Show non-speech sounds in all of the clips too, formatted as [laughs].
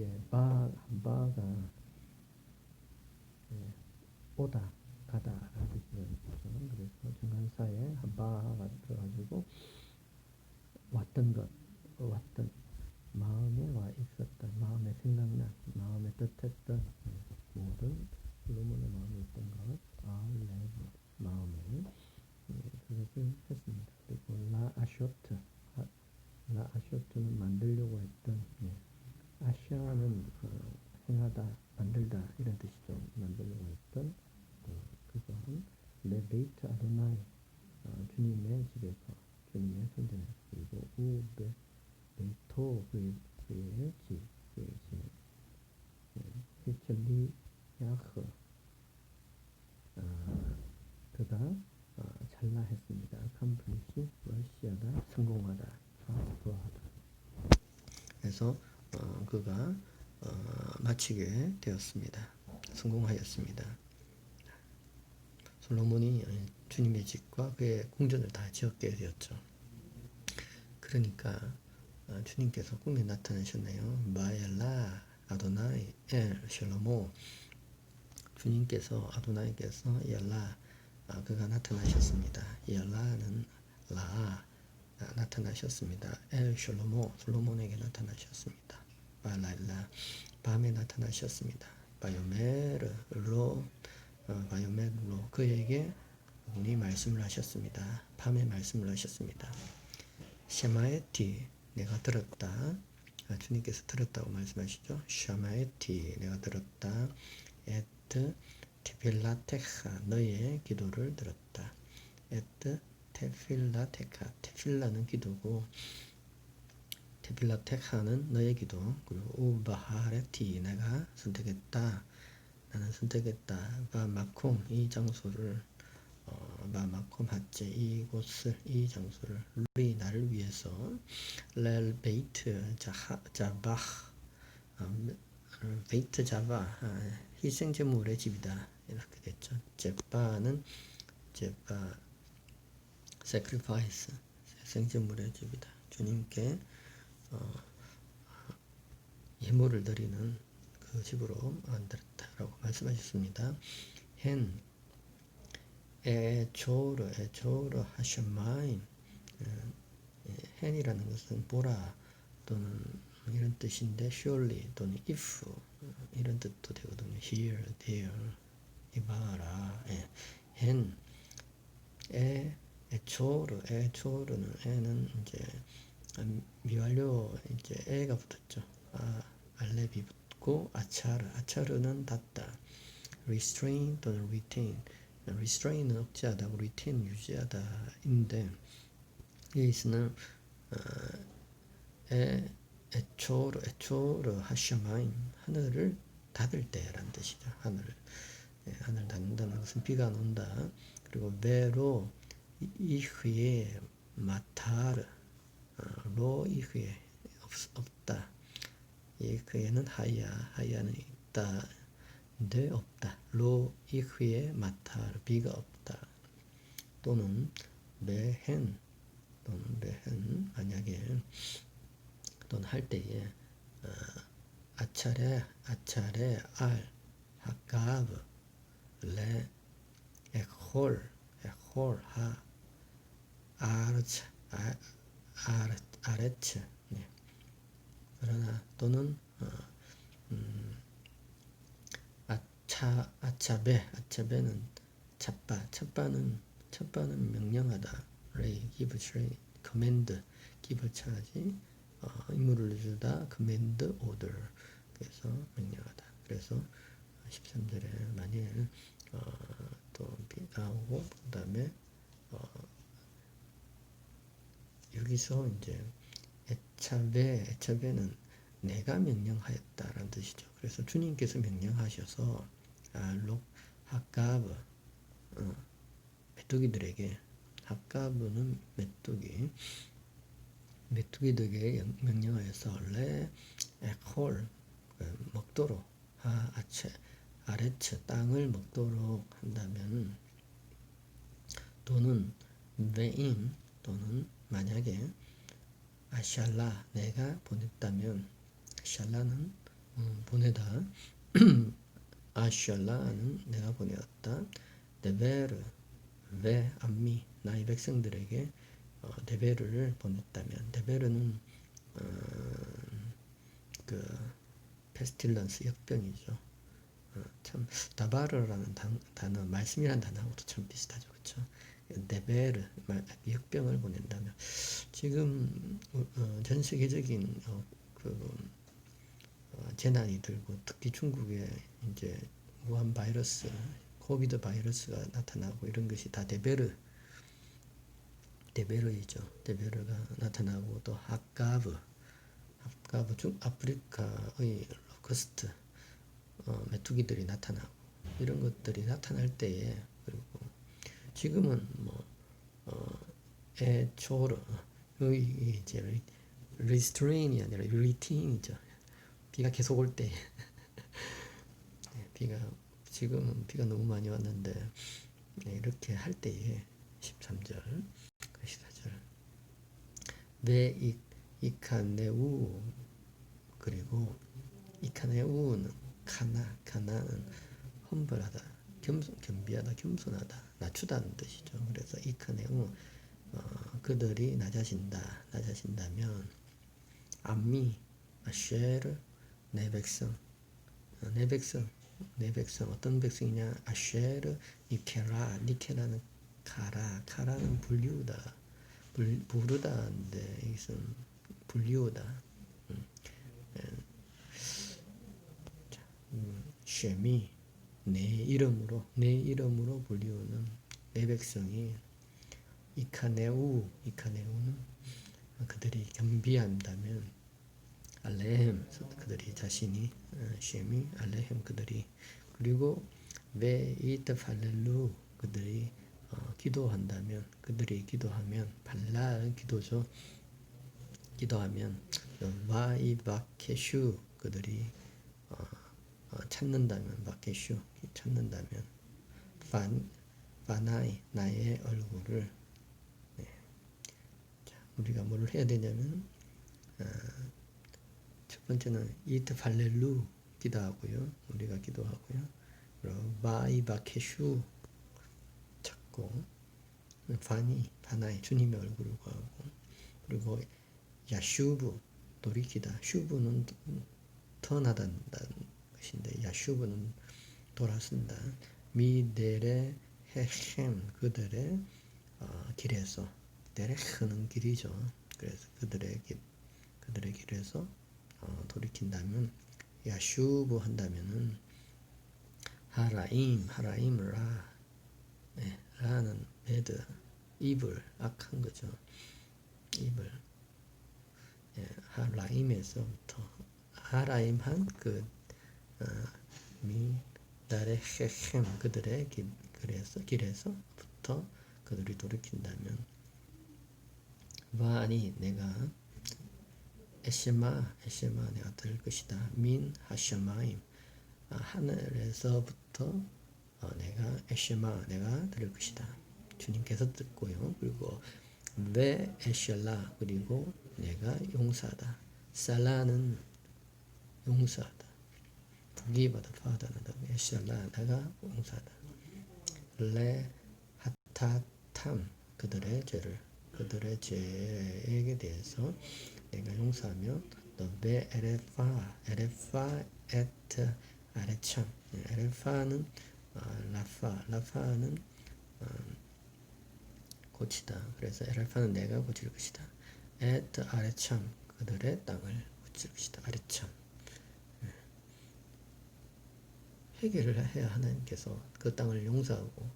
여기에 바, 바가 예, 오다, 가다라는 뜻이거든요. 그래서 중간사에 바가 들어가지고 왔던 것, 왔던 마음에 와 있었던, 마음에 생각난, 마음에 뜻했던 예, 모든 솔로몬의 마음에 있던 것, 알레브 마음에 예, 그것을 했습니다. 그리고 라 아쇼트, 아, 라 아쇼트는 만들려고 했던 예, 아시아는 어, 행하다, 만들다 이런 뜻이죠. 만들려고 했던 어, 그건 레베이트 아도나이 어, 주님의 집에서 주님의 성전에 그리고 우베 베이토 그의 그의 집 그의 집 예, 히철리 야흐 아, 그가 어, 잘라 했습니다. 컴플리시 러시아다 성공하다 아, 부하다 그래서 어, 그가 어, 마치게 되었습니다. 성공하였습니다. 솔로몬이 주님의 집과 그의 궁전을 다 지었게 되었죠. 그러니까 어, 주님께서 꿈에 나타나셨네요. 마엘라 아도나이 엘 샬로모 주님께서 아도나이께서 엘라 아, 그가 나타나셨습니다. 엘라는 라 아, 나타나셨습니다. 엘 솔로모 솔로몬에게 나타나셨습니다. 바랄라 밤에 나타나셨습니다. 바요메르로 어, 바요메르로 그에게 그분이 말씀을 하셨습니다. 밤에 말씀을 하셨습니다. 샤마에티 내가 들었다. 아, 주님께서 들었다고 말씀하시죠. 샤마에티 내가 들었다. 에트 테필라테카 너의 기도를 들었다. 에트 테필라테카 테필라는 기도고 테필라테카는 너의 기도 그리고 우바하레티 내가 선택했다. 나는 선택했다. 바마콤 이 장소를 어, 바마콤 하체 이곳을 이 장소를 우리 나를 위해서 렐 베이트 자하 자바 어, 베이트 자바 아, 희생 제물의 집이다 이렇게 됐죠. 제바는 제바 sacrifice 희생 제물의 집이다. 주님께 어, 예물을 드리는 그 집으로 만들었다라고 말씀하셨습니다. 헨 에조르 에조르 하셔마인 헨이라는 것은 보라 또는 이런 뜻인데 surely 또는 if 이런 뜻도 되거든요. here, there, 이봐라. 예. 헨, 에, 에초르, 에초르는 에는 이제 미완료 이제 에가 붙었죠. 아, 알렙이 붙고 아차르, 아차르는 닫다. restrain 또는 retain. Restrain은 억제하다, retain 유지하다인데 여기서는 어, 에 에초르 에초르 하셔마임 하늘을 닫을 때라는 뜻이죠. 하늘을 예, 하늘 닫는다는 것은 비가 안 온다. 그리고 베로 이흐에 마타르 어, 로 이흐에 없, 없다. 이흐에는 하야 하야는 있다. 데 없다. 로 이흐에 마타르 비가 없다. 또는 메헨 또는 메헨 만약에 또는 할 때에 어, 아차레 아차레 알 하가브 레 에콜 에콜 하 아르츠 아, 아르, 아레츠 네. 그러나 또는 어, 음, 아 차 아차베 아차베는 찻바 찻바는 찻바는 명령하다. 레이 커맨드 기브 차지. 어, 임무를 주다 command 그래서 명령하다. 그래서 13절에 만일 어, 또 비가 오고 그 다음에 어, 여기서 이제 에차베 에차베는 내가 명령하였다라는 뜻이죠. 그래서 주님께서 명령하셔서 알록 하가브 어, 메뚜기들에게 하가브는 메뚜기 메뚜기들에게 명령하여서 레 에콜 그 먹도록 하 아체 아래체 땅을 먹도록 한다면 또는 베인 또는 만약에 아샬라 내가 보냈다면 샬라는 음, 보내다. [clears throat] 아샬라는 내가 보내었다. 데베르 왜 암미 나의 백성들에게 어, 데베르를 보냈다면 데베르는 어, 그 페스틸런스 역병이죠. 어, 참 다바르라는 단, 단어 말씀이란 단어하고도 참 비슷하죠, 그렇죠? 데베르 말- 역병을 보낸다면 지금 어, 전 세계적인 어, 그 어, 재난이 들고 특히 중국에 이제 무한 바이러스, 코비드 바이러스가 나타나고 이런 것이 다 데베르, 데베르이죠. 데베르가 나타나고 또 하가브, 하가브 중 아프리카의 로커스트 어, 메뚜기들이 나타나고 이런 것들이 나타날 때에 그리고 지금은 뭐 어, 에초르 여기 이제 리- 리스트레인이 아니라 리틴이죠. 비가 계속 올 때. [laughs] 네, 비가 지금은 비가 너무 많이 왔는데 네, 이렇게 할 때에 13절 그 14절 왜 이카네우 그리고 이카네우는 카나 카나는 험벌하다 겸손 겸비하다 겸손하다 낮추다는 뜻이죠. 그래서 이카네우 어, 그들이 낮아진다 낮아진다면 암미 아쉐르 내 백성. 어, 내 백성. 내 백성. 어떤 백성이냐? 아쉐르 니케라. 니케라는 카라는 불리우다. 불, 부르다인데. 자, 음, 쉐미. 내 이름으로 내 이름으로 불리우는 내 백성이 이카네우. 이카네우는 그들이 겸비한다면 알레헴 그들이 자신이 어, 쉐미 알레헴 그들이 그리고 베이트 팔렐루 그들이 어, 기도한다면 그들이 기도하면 발랄 기도죠 기도하면 와이바케슈 그들이 어, 어, 찾는다면 바케슈 찾는다면 반 바나이 나의 얼굴을 네. 자, 우리가 뭘 해야 되냐면 어, 첫 번째는 이트 발렐루 기도하고요. 우리가 기도하고요. 그리고 바이바케슈 찾고 바니 바나이 주님의 얼굴을 구하고 그리고 야슈브 돌이키다 슈브는 턴하다는 것인데 야슈브는 돌아선다 미데레 헤헴 그들의 어, 길에서 데레흐는 길이죠. 그래서 그들의 길 그들의 길에서 어, 돌이킨다면 야슈브 한다면은 하라임 하라임 라. 네, 라는 배드 이불 악한 거죠. 이불 예, 하라임에서부터 하라임한 그 어, 미달의 헤헴 그들의 길 그래서 길에서부터 그들이 돌이킨다면 와니 내가 에시마 에시마 내가 들을 것이다. 민 하셔마임. 아, 하늘에서부터 어, 내가 에시마 내가 들을 것이다. 주님께서 듣고요. 그리고 왜 에셜라 그리고 내가 용사다. 살라는 용사다. 부기보다 파다나다 에셜라 내가 용사다. 레 하타탐 그들의 죄를 그들의 죄에 대해서 내가 용서하며 너베 에레파 에레파 에트 아레참. 에레파는 어, 라파. 라파는 어, 고치다. 그래서 에레파는 내가 고칠 것이다. 에트 아레참. 그들의 땅을 고칠 것이다. 아레참. 예. 해결을 해야 하나님께서 그 땅을 용서하고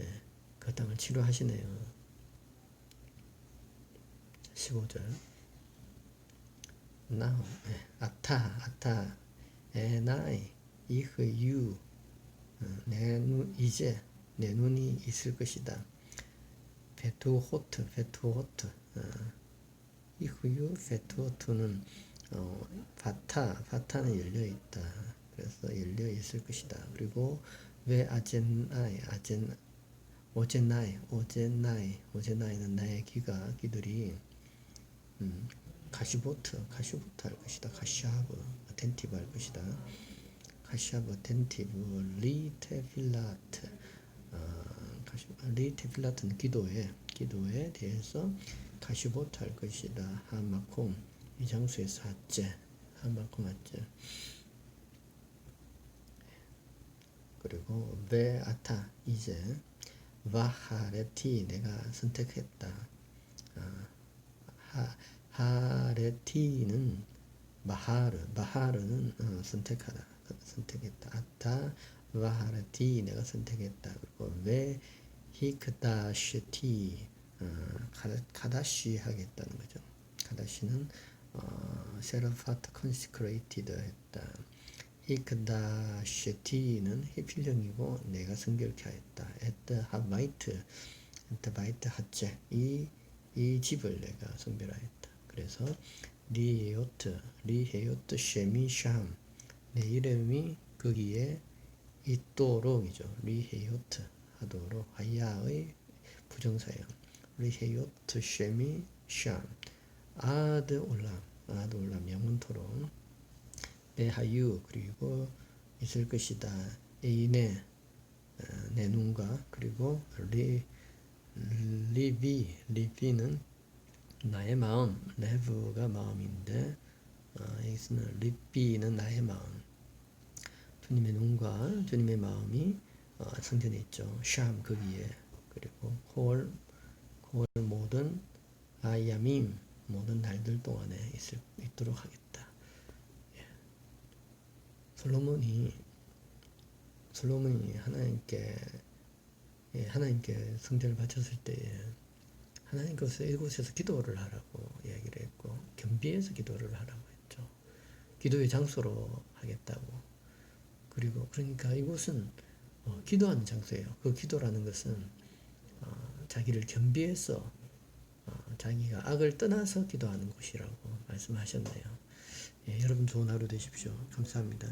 예, 그 땅을 치료하시네요 15절. now 예, 아타 아타 에나이 이흐유 어, 내눈 이제 내 눈이 있을 것이다. 베투호트 베투호트 어, 이흐유 베투호트는 어, 바타 바타는 열려 있다. 그래서 열려 있을 것이다. 그리고 왜 아젠나이 아젠 오제나이 오제나이 오제나이는 나의 귀가 귀들이 음, 가시보트, 가시보트 할 것이다. 가시하브, 어텐티브 할 것이다. 가시하브, 어텐티브, 리테필라트, 어, 가시, 리테필라트는 기도에, 기도에 대해서 가시보트 할 것이다. 하마콤, 이 장소에서 하째, 하마콤 하째. 그리고 베 아타 이제 바하레티 내가 선택했다. 아, 하, 하레티는 마하르 마하르는 어, 선택하다 선택했다. 아타 바하레티 내가 선택했다. 그리고 베 히크다시티 어, 가다, 가다시 하겠다는 거죠. 가다시는 어, 세라파트 컨시크레이티드 했다. 히크다시티는 히필령이고 내가 성결케 하였다. 에트 하바이트 에트 바이트 하체 이, 이 집을 내가 성별하였다. 그래서 리헤요트 리헤요트 쉐미샴 내 이름이 거기에 있도록이죠. 리헤요트 하도록 하야의 부정사예요. 리헤요트 쉐미샴 아드 올람 아드 올람 영원토록 베하유 그리고 있을 것이다. 에인의 어, 내 눈과 그리고 리 리비 리비는 나의 마음 레브가 마음인데 어, 여기서는 리비는 나의 마음 주님의 눈과 주님의 마음이 어, 성전에 있죠. 샴 거기에 그리고 홀, 홀 모든 아야밈 모든 날들 동안에 있을 있도록 하겠다. 솔로몬이 솔로몬이 하나님께 예, 하나님께 성전을 바쳤을 때에 하나님께서 이곳에서 기도를 하라고 이야기를 했고 겸비해서 기도를 하라고 했죠. 기도의 장소로 하겠다고. 그리고 그러니까 이곳은 어, 기도하는 장소예요. 그 기도라는 것은 어, 자기를 겸비해서 어, 자기가 악을 떠나서 기도하는 곳이라고 말씀하셨네요. 예, 여러분 좋은 하루 되십시오. 감사합니다.